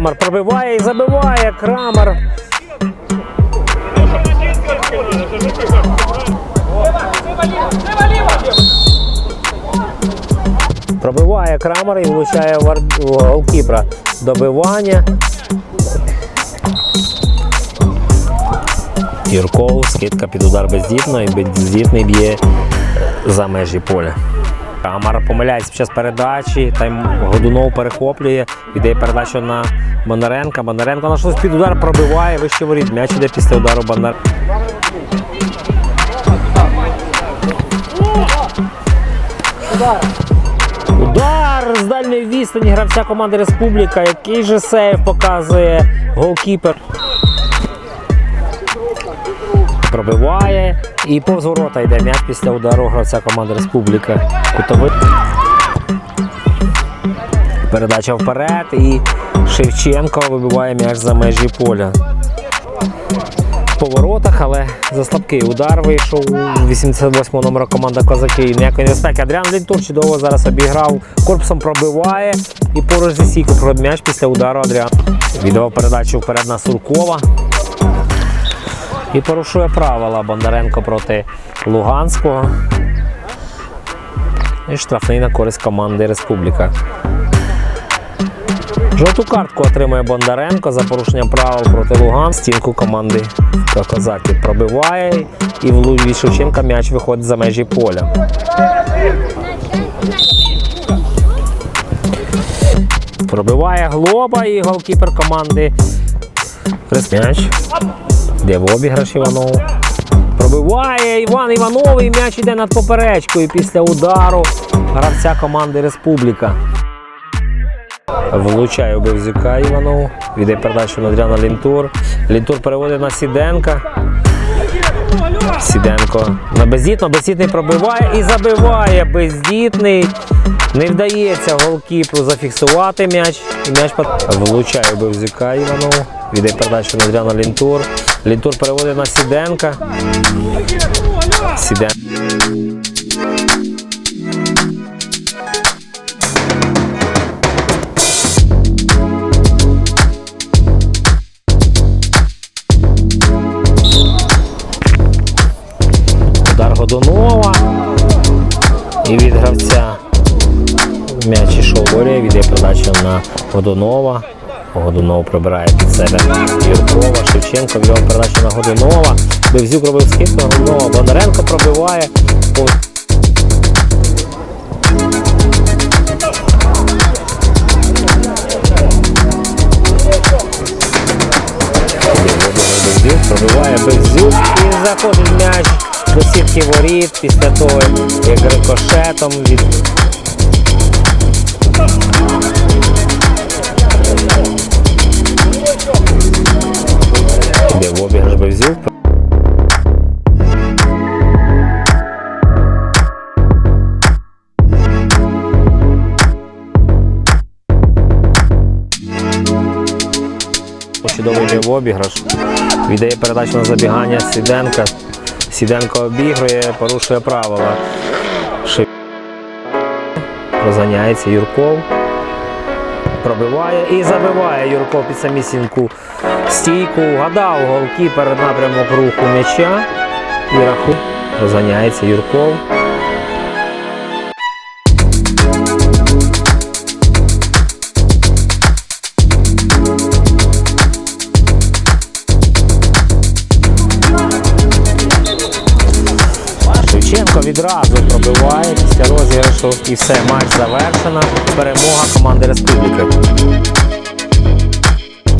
Крамер пробиває і забиває. Крамер. Пробиває Крамер і влучає ар- Добивання. Юрков, скидка під удар бездітно і бездітний б'є за межі поля. Камара помиляється під час передачі, там Годунов перехоплює, йде передача на Бондаренка. Бондаренко на щось під удар пробиває, вище воріт. М'яч іде після удару Бондаренка. Удар з дальньої відстані гравця команди Республіка. Який же сейв показує голкіпер. Пробиває і повз ворота йде м'яч після удару гравця команди Республіка. Кутовий. Передача вперед і Шевченко вибиває м'яч за межі поля. По воротах, але за слабкий удар вийшов у 88 номера команда Козаки. Ніякої небезпеки. Адріан Лінтур чудово зараз обіграв. Корпусом пробиває і поруч проходить м'яч після удару Адріан. Віддавав передачу вперед на Суркова. І порушує правила Бондаренко проти Луганського. І штрафний на користь команди Республіка. Жовту картку отримує Бондаренко за порушення правил проти Луган. Стінку команди Козаки пробиває і в від Шевченка м'яч виходить за межі поля. Пробиває глоба і голкіпер команди М'яч. Де в обіграш Іванов. Пробиває Іван Іванов і м'яч йде над поперечкою після удару гравця команди Республіка. Влучає у Бевзюка Іванов. Віде передачу на Адріана Лінтур. Лінтур переводить на Сіденка. Сіденко на бездітно, бездітний пробиває і забиває. Бездітний. Не вдається голкіпру зафіксувати м'яч. І м'яч влучає у Іванов. Віде передачу на Адріана Лінтур. Лінтур переводить на Сіденка. Сіден. Удар Годунова. І від гравця м'яч ішов волі, віддає передачу на Годунова. Годунов прибирає під себе Юркова, Шевченко віддав передачу на Годунова. Бевзюк робив скидку на Годунова. Бондаренко пробиває. Пробиває Бездюк і заходить м'яч до сітки воріт після того, як рикошетом від Чудовий йде в обіграш. Віддає передачу на забігання Сіденка. Сіденко обігрує, порушує правила. Ши... Розганяється Юрков. Пробиває і забиває Юрков під самісіньку стійку. Гадав голкіпер напрямок руху м'яча. І раху. Розганяється Юрков. Шевченко відразу пробиває після розіграшу і все, матч завершено. Перемога команди Республіки.